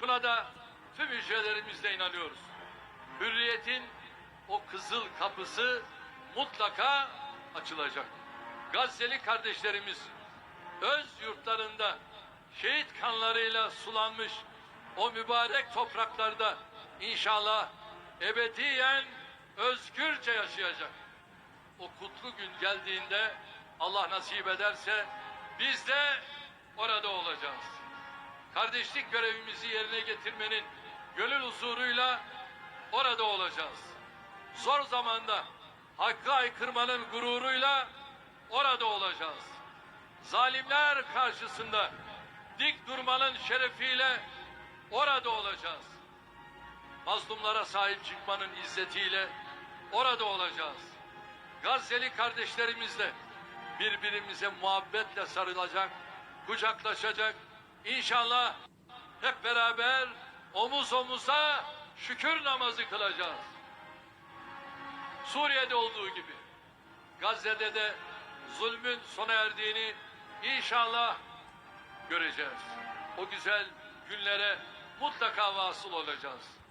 Şuna da tüm hücrelerimizle inanıyoruz. Hürriyetin o kızıl kapısı mutlaka açılacak. Gazze'li kardeşlerimiz öz yurtlarında şehit kanlarıyla sulanmış o mübarek topraklarda inşallah ebediyen özgürce yaşayacak. O kutlu gün geldiğinde Allah nasip ederse biz de orada olacağız. Kardeşlik görevimizi yerine getirmenin gönül huzuruyla orada olacağız. Zor zamanda hakkı aykırmanın gururuyla orada olacağız. Zalimler karşısında dik durmanın şerefiyle orada olacağız. Mazlumlara sahip çıkmanın izzetiyle orada olacağız. Gazze'li kardeşlerimizle birbirimize muhabbetle sarılacak, kucaklaşacak. İnşallah hep beraber omuz omuza şükür namazı kılacağız. Suriye'de olduğu gibi Gazze'de de zulmün sona erdiğini inşallah göreceğiz. O güzel günlere mutlaka vasıl olacağız.